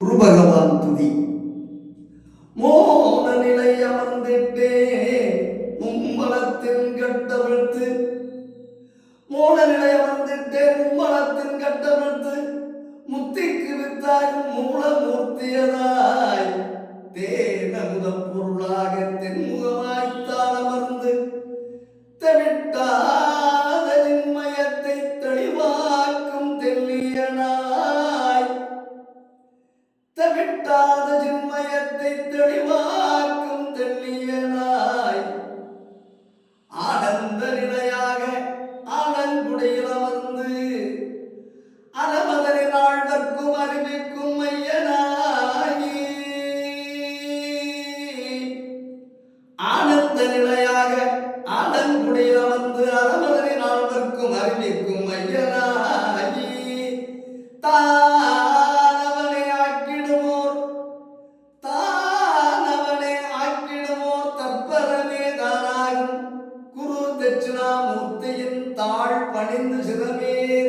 குரு பகவான் துதி. மோன நிலை அமர்ந்திட்டே மும்மலத்தின் கட்டவிழ்த்து மோன நிலை அமர்ந்திட்டே மும்மலத்தின் கட்டவிழ்த்து முத்திக்கு வித்தாகும் மூலமூர்த்தியதாய் தேனமுத பொருளாக தென்முகமாய்த்தான் அமர்ந்து. தமிழ் ஜின்மயத்தை தெளிவாக்கும் தெல்லியனாய் ஆனந்த நிலையாக ஆனங்குடையில் அமர்ந்து அலமதனை நாள்வர்க்கும் அறிவிக்கும் ஐயனாயி ஆனந்த நிலையாக ஆனங்குடையில் அமர்ந்து அலமதனை நாள்வர்க்கும் அறிவிக்கும் தட்சிணாமூர்த்தியின் தாழ் பணிந்து சிறமேற்குமோ